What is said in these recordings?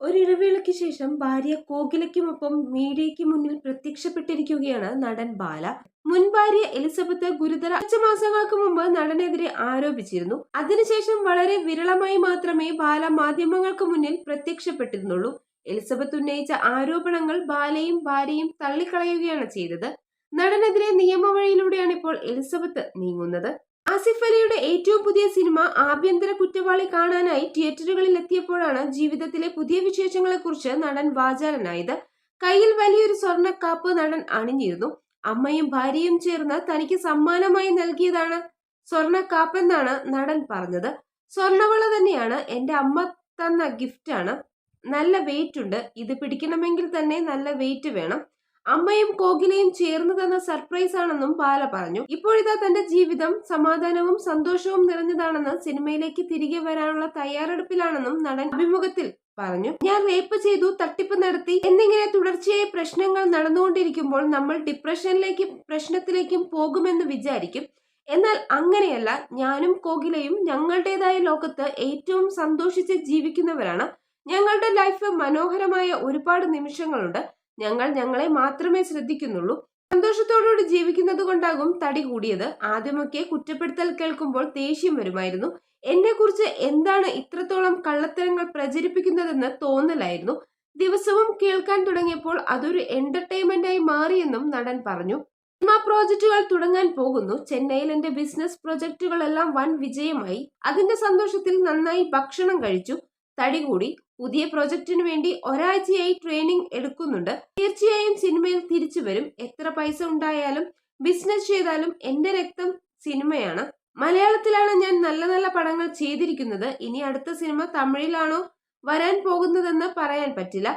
ഒരിടവേളയ്ക്ക് ശേഷം ഭാര്യ കോകിലയ്ക്കുമൊപ്പം മീഡിയയ്ക്ക് മുന്നിൽ പ്രത്യക്ഷപ്പെട്ടിരിക്കുകയാണ് നടൻ ബാല. മുൻ ഭാര്യ എലിസബത്ത് ഗുരുതര അഞ്ച് മാസങ്ങൾക്ക് മുമ്പ് നടനെതിരെ ആരോപിച്ചിരുന്നു. അതിനുശേഷം വളരെ വിരളമായി മാത്രമേ ബാല മാധ്യമങ്ങൾക്ക് മുന്നിൽ പ്രത്യക്ഷപ്പെട്ടിരുന്നുള്ളൂ. എലിസബത്ത് ഉന്നയിച്ച ആരോപണങ്ങൾ ബാലയും ഭാര്യയും തള്ളിക്കളയുകയാണ് ചെയ്തത്. നടനെതിരെ നിയമവഴിയിലൂടെയാണ് ഇപ്പോൾ എലിസബത്ത് നീങ്ങുന്നത്. ആസിഫ് അലിയുടെ ഏറ്റവും പുതിയ സിനിമ ആഭ്യന്തര കുറ്റവാളി കാണാനായി തിയേറ്ററുകളിൽ എത്തിയപ്പോഴാണ് ജീവിതത്തിലെ പുതിയ വിശേഷങ്ങളെക്കുറിച്ച് നടൻ വാചാലനായത്. കയ്യിൽ വലിയൊരു സ്വർണക്കാപ്പ് നടൻ അണിഞ്ഞിരുന്നു. അമ്മയും ഭാര്യയും ചേർന്ന് തനിക്ക് സമ്മാനമായി നൽകിയതാണ് സ്വർണക്കാപ്പെന്നാണ് നടൻ പറഞ്ഞത്. സ്വർണവള തന്നെയാണ് എന്റെ അമ്മ തന്ന ഗിഫ്റ്റാണ്. നല്ല വെയിറ്റ് ഉണ്ട് ഇത് പിടിക്കണമെങ്കിൽ തന്നെ നല്ല വെയിറ്റ് വേണം. അമ്മയും കോകിലയും ചേർന്ന് തന്ന സർപ്രൈസ് ആണെന്നും ബാല പറഞ്ഞു. ഇപ്പോഴിതാ തന്റെ ജീവിതം സമാധാനവും സന്തോഷവും നിറഞ്ഞതാണെന്ന് സിനിമയിലേക്ക് തിരികെ വരാനുള്ള തയ്യാറെടുപ്പിലാണെന്നും നടൻ അഭിമുഖത്തിൽ പറഞ്ഞു. ഞാൻ റേപ്പ് ചെയ്തു തട്ടിപ്പ് നടത്തി എന്നിങ്ങനെ തുടർച്ചയായി പ്രശ്നങ്ങൾ നടന്നുകൊണ്ടിരിക്കുമ്പോൾ നമ്മൾ ഡിപ്രഷനിലേക്കും പ്രശ്നത്തിലേക്കും പോകുമെന്ന് വിചാരിക്കും. എന്നാൽ അങ്ങനെയല്ല ഞാനും കോകിലയും ഞങ്ങളുടേതായ ലോകത്ത് ഏറ്റവും സന്തോഷിച്ച് ജീവിക്കുന്നവരാണ്. ഞങ്ങളുടെ ലൈഫ് മനോഹരമായ ഒരുപാട് നിമിഷങ്ങളുണ്ട്. ഞങ്ങൾ ഞങ്ങളെ മാത്രമേ ശ്രദ്ധിക്കുന്നുള്ളൂ. സന്തോഷത്തോടുകൂടി ജീവിക്കുന്നത് കൊണ്ടാകും തടി കൂടിയത്. ആദ്യമൊക്കെ കുറ്റപ്പെടുത്തൽ കേൾക്കുമ്പോൾ ദേഷ്യം വരുമായിരുന്നു. എന്നെക്കുറിച്ച് എന്താണ് ഇത്രത്തോളം കള്ളത്തരങ്ങൾ പ്രചരിപ്പിക്കുന്നതെന്ന് തോന്നലായിരുന്നു. ദിവസവും കേൾക്കാൻ തുടങ്ങിയപ്പോൾ അതൊരു എന്റർടൈൻമെന്റായി മാറിയെന്നും നടൻ പറഞ്ഞു. സിനിമ പ്രോജക്റ്റുകൾ തുടങ്ങാൻ പോകുന്നു. ചെന്നൈയിൽ എന്റെ ബിസിനസ് പ്രോജക്റ്റുകളെല്ലാം വൻ വിജയമായി. അതിന്റെ സന്തോഷത്തിൽ നന്നായി ഭക്ഷണം കഴിച്ചു. തടി കൂടി. പുതിയ പ്രൊജക്ടിനു വേണ്ടി ഒരാഴ്ചയായി ട്രെയിനിങ് എടുക്കുന്നുണ്ട്. തീർച്ചയായും സിനിമയിൽ തിരിച്ചു വരും. എത്ര പൈസ ഉണ്ടായാലും ബിസിനസ് ചെയ്താലും എന്റെ രക്തം സിനിമയാണ്. മലയാളത്തിലാണ് ഞാൻ നല്ല നല്ല പടങ്ങൾ ചെയ്തിരിക്കുന്നത്. ഇനി അടുത്ത സിനിമ തമിഴിലാണോ വരാൻ പോകുന്നതെന്ന് പറയാൻ പറ്റില്ല.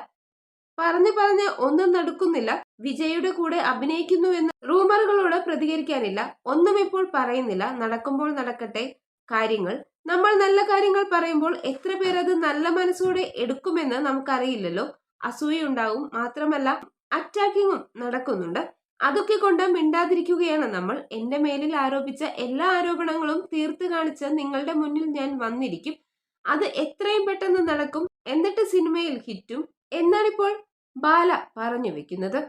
പറഞ്ഞു പറഞ്ഞ് ഒന്നും നടക്കുന്നില്ല. വിജയുടെ കൂടെ അഭിനയിക്കുന്നു എന്ന് റൂമറുകളോട് പ്രതികരിക്കാനില്ല. ഒന്നും ഇപ്പോൾ പറയുന്നില്ല. നടക്കുമ്പോൾ നടക്കട്ടെ. കാര്യങ്ങൾ. നമ്മൾ നല്ല കാര്യങ്ങൾ പറയുമ്പോൾ എത്ര പേർ അത് നല്ല മനസ്സോടെ എടുക്കുമെന്ന് നമുക്കറിയില്ലല്ലോ. അസൂയുണ്ടാവും. മാത്രമല്ല അറ്റാക്കിങ്ങും നടക്കുന്നുണ്ട്. അതൊക്കെ കൊണ്ട് മിണ്ടാതിരിക്കുകയാണ് നമ്മൾ. എന്റെ മേലിൽ ആരോപിച്ച എല്ലാ ആരോപണങ്ങളും തീർത്ത് കാണിച്ച് നിങ്ങളുടെ മുന്നിൽ ഞാൻ വന്നിരിക്കും. അത് എത്രയും പെട്ടെന്ന് നടക്കും. എന്നിട്ട് സിനിമയിൽ ഹിറ്റും. എന്നാണിപ്പോൾ ബാല പറഞ്ഞു വെക്കുന്നത്.